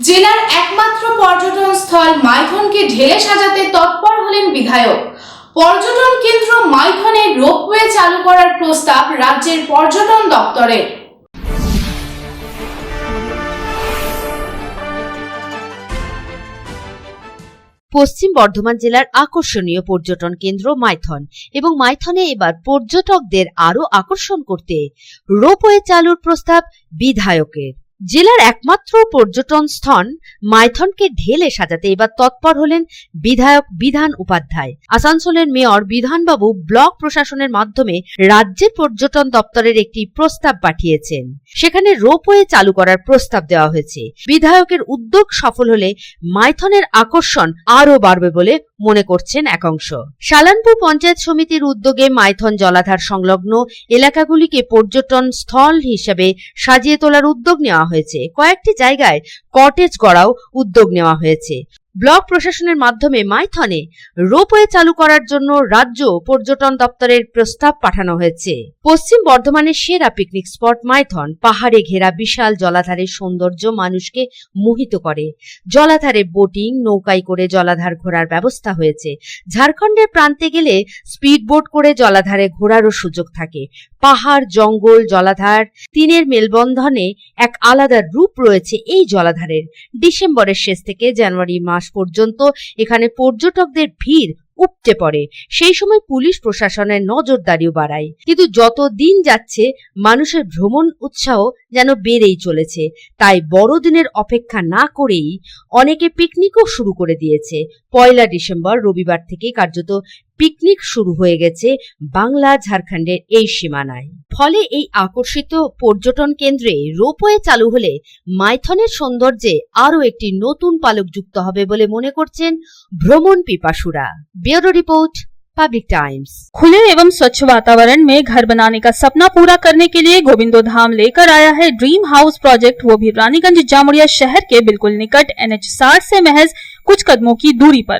জেলার একমাত্র পর্যটন স্থল মাইথনকে ঢেলে সাজাতে তৎপর হলেন বিধায়ক। পর্যটন কেন্দ্র মাইথনে রোপওয়ে চালু করার প্রস্তাব রাজ্যের পর্যটন দপ্তরের পশ্চিম বর্ধমান জেলার আকর্ষণীয় পর্যটন কেন্দ্র মাইথন এবং মাইথনে এবার পর্যটকদের আরও আকর্ষণ করতে রোপওয়ে চালুর প্রস্তাব বিধায়কের। জেলার একমাত্র পর্যটন স্থান মাইথনকে ঢেলে সাজাতে এবার তৎপর হলেন বিধায়ক বিধান উপাধ্যায়। আসানসোলের মেয়র বিধানবাবু ব্লক প্রশাসনের মাধ্যমে রাজ্যের পর্যটন দপ্তরের একটি প্রস্তাব পাঠিয়েছেন। সেখানে রোপওয়ে চালু করার প্রস্তাব দেওয়া হয়েছে। বিধায়কের উদ্যোগ সফল হলে মাইথনের আকর্ষণ আরও বাড়বে বলে মনে করছেন একাংশ সালানপুর পঞ্চায়েত সমিতির উদ্যোগে মাইথন জলাধার সংলগ্ন এলাকাগুলিকে পর্যটন স্থল হিসেবে সাজিয়ে তোলার উদ্যোগ নেওয়া হয়েছে। কয়েকটি জায়গায় কটেজ গড়াও উদ্যোগ নেওয়া হয়েছে। ব্লক প্রশাসনের মাধ্যমে মাইথনে রোপওয়ে চালু করার জন্য রাজ্য পর্যটন দপ্তরের প্রস্তাব পাঠানো হয়েছে। পশ্চিম বর্ধমানের সেরা পিকনিক স্পট মাইথন পাহাড়ে ঘেরা বিশাল জলাধারের সৌন্দর্য মানুষকে মোহিত করে। জলাধারে বোটিং, নৌকায় করে জলাধার ঘোরার ব্যবস্থা হয়েছে। ঝাড়খণ্ডের প্রান্তে গেলে স্পিড বোট করে জলাধারে ঘোরারও সুযোগ থাকে। পাহাড়, জঙ্গল, জলাধার তিনের মেলবন্ধনে এক আলাদা রূপ রয়েছে এই জলাধারের। ডিসেম্বরের শেষ থেকে জানুয়ারি মাস পর্যন্ত এখানে পর্যটকদের ভিড় উপচে পড়ে। সেই সময় পুলিশ প্রশাসনের নজরদারিও বাড়ায়। কিন্তু যত দিন যাচ্ছে, মানুষের ভ্রমণ উৎসাহ যেন বেড়েই চলেছে। তাই বড়দিনের অপেক্ষা না করেই অনেকে পিকনিকও শুরু করে দিয়েছে। পয়লা ডিসেম্বর রবিবার থেকে কার্যত পিকনিক শুরু হয়ে গেছে বাংলা ঝাড়খণ্ডের এই সীমানায় ফলে এই আকর্ষিত পর্যটন কেন্দ্রে রোপওয়ে চালু হলে মাইথনের সৌন্দর্যে আরও একটি নতুন পালক যুক্ত হবে বলে মনে করছেন ভ্রমণ পিপাসুরা ব্যুরো রিপোর্ট পাবলিক টাইমস खुले एवं स्वच्छ वातावरण में घर बनाने का सपना पूरा करने के लिए गोविंदो धाम लेकर आया है ड्रीम हाउस प्रोजेक्ट वो भी रानीगंज जामुड़िया शहर के बिल्कुल निकट एनएच 60 से महज कुछ कदमों की दूरी पर